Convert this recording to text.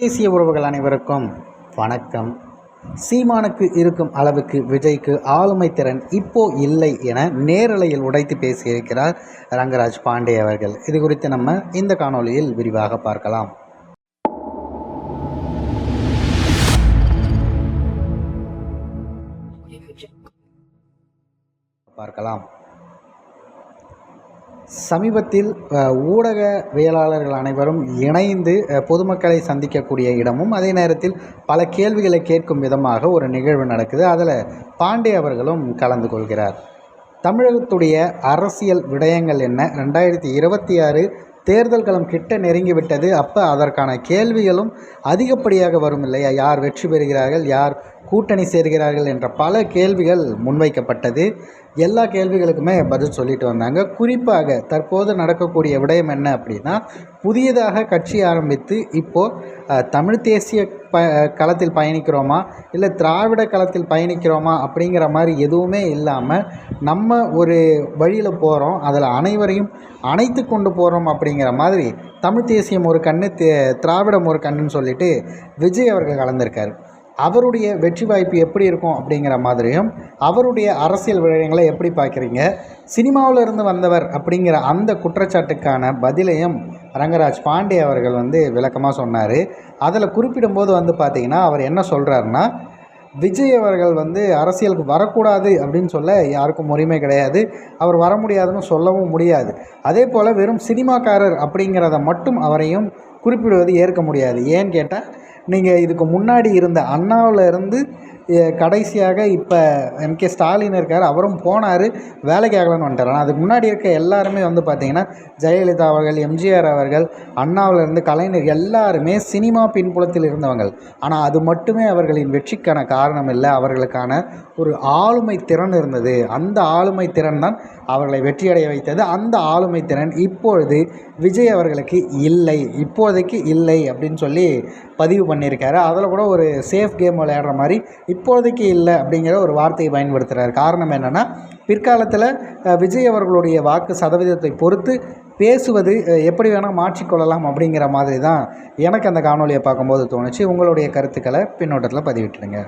தேசிய உறவுகள் அனைவருக்கும் வணக்கம். சீமானுக்கு இருக்கும் அளவுக்கு விஜய்க்கு ஆளுமை திறன் இப்போ இல்லை என நேரலையில் உடைத்து பேசியிருக்கிறார் ரங்கராஜ் பாண்டே அவர்கள். இது குறித்து நம்ம இந்த காணொளியில் விரிவாக பார்க்கலாம். பார்க்கலாம். சமீபத்தில் ஊடகவியலாளர்கள் அனைவரும் இணைந்து பொதுமக்களை சந்திக்கக்கூடிய இடமும் அதே நேரத்தில் பல கேள்விகளை கேட்கும் விதமாக ஒரு நிகழ்வு நடக்குது. அதில் பாண்டே அவர்களும் கலந்து கொள்கிறார். தமிழகத்துடைய அரசியல் விடயங்கள் என்ன? ரெண்டாயிரத்தி இருபத்தி ஆறு தேர்தல் களம் கிட்ட நெருங்கிவிட்டது அப்போ அதற்கான கேள்விகளும் அதிகப்படியாக வரும் இல்லையா யார் வெற்றி பெறுகிறார்கள்? யார் கூட்டணி சேர்கிறார்கள் என்ற பல கேள்விகள் முன்வைக்கப்பட்டது. எல்லா கேள்விகளுக்குமே பதில் சொல்லிட்டு வந்தாங்க. குறிப்பாக தற்போது நடக்கக்கூடிய விடயம் என்ன அப்படின்னா புதியதாக கட்சி ஆரம்பித்து இப்போது தமிழ் தேசிய ப களத்தில் பயணிக்கிறோமா இல்லை திராவிட களத்தில் பயணிக்கிறோமா அப்படிங்கிற மாதிரி எதுவுமே இல்லாமல் நம்ம ஒரு வழியில் போகிறோம் அதில் அனைவரையும் அணைத்து கொண்டு போகிறோம் அப்படிங்கிற மாதிரி தமிழ் தேசியம் ஒரு கண்ணு தே- திராவிடம் ஒரு கண்ணுன்னு சொல்லிட்டு விஜய் அவர்கள் கலந்திருக்காரு. அவருடைய வெற்றி வாய்ப்பு எப்படி இருக்கும் அப்படிங்கிற மாதிரியும் அவருடைய அரசியல் விடயங்களை எப்படி பார்க்குறீங்க? சினிமாவில் இருந்து வந்தவர் அப்படிங்கிற அந்த குற்றச்சாட்டுக்கான பதிலையும் ரங்கராஜ் பாண்டே அவர்கள் வந்து விளக்கமாக சொன்னார். அதில் குறிப்பிடும்போது வந்து பார்த்திங்கன்னா அவர் என்ன சொல்கிறாருன்னா விஜய் அவர்கள் வந்து அரசியலுக்கு வரக்கூடாது அப்படின்னு சொல்ல யாருக்கும் உரிமை கிடையாது. அவர் வர முடியாதுன்னு சொல்லவும் முடியாது. அதே போல் வெறும் சினிமாக்காரர் அப்படிங்கிறத மட்டும் அவரையும் குறிப்பிடுவது ஏற்க முடியாது. ஏன்னு கேட்டால் நீங்கள் இதுக்கு முன்னாடி இருந்த அண்ணாவில் இருந்து கடைசியாக இப்போ எம்கே ஸ்டாலின் இருக்கார். அவரும் போனார் வேலைக்கு ஆகலன்னு வந்துட்டார். ஆனால் அதுக்கு முன்னாடி இருக்க எல்லாருமே வந்து பார்த்திங்கன்னா ஜெயலலிதா அவர்கள் எம்ஜிஆர் அவர்கள் அண்ணாவில் இருந்து கலைஞர் எல்லாருமே சினிமா பின்புலத்தில் இருந்தவங்கள் ஆனால் அது மட்டுமே அவர்களின் வெற்றிக்கான காரணம் இல்லை. அவர்களுக்கான ஒரு ஆளுமை திறன் இருந்தது. அந்த ஆளுமை திறன் தான் அவர்களை வெற்றியடைய வைத்தது. அந்த ஆளுமை திறன் இப்பொழுது விஜய் அவர்களுக்கு இல்லை. இப்போதைக்கு இல்லை அப்படின்னு சொல்லி பதிவு பண்ணியிருக்காரு. அதில் கூட ஒரு சேஃப் கேம் விளையாடுற மாதிரி இப்போதைக்கு இல்லை அப்படிங்கிற ஒரு வார்த்தையை பயன்படுத்துகிறார் காரணம் என்னென்னா பிற்காலத்தில் விஜய் அவர்களுடைய வாக்கு சதவீதத்தை பொறுத்து பேசுவது எப்படி வேணால் மாற்றிக்கொள்ளலாம் அப்படிங்கிற மாதிரி தான் எனக்கு அந்த காணொலியை பார்க்கும்போது தோணுச்சு. உங்களுடைய கருத்துக்களை பின்னோட்டத்தில் பதிவிட்டுருங்க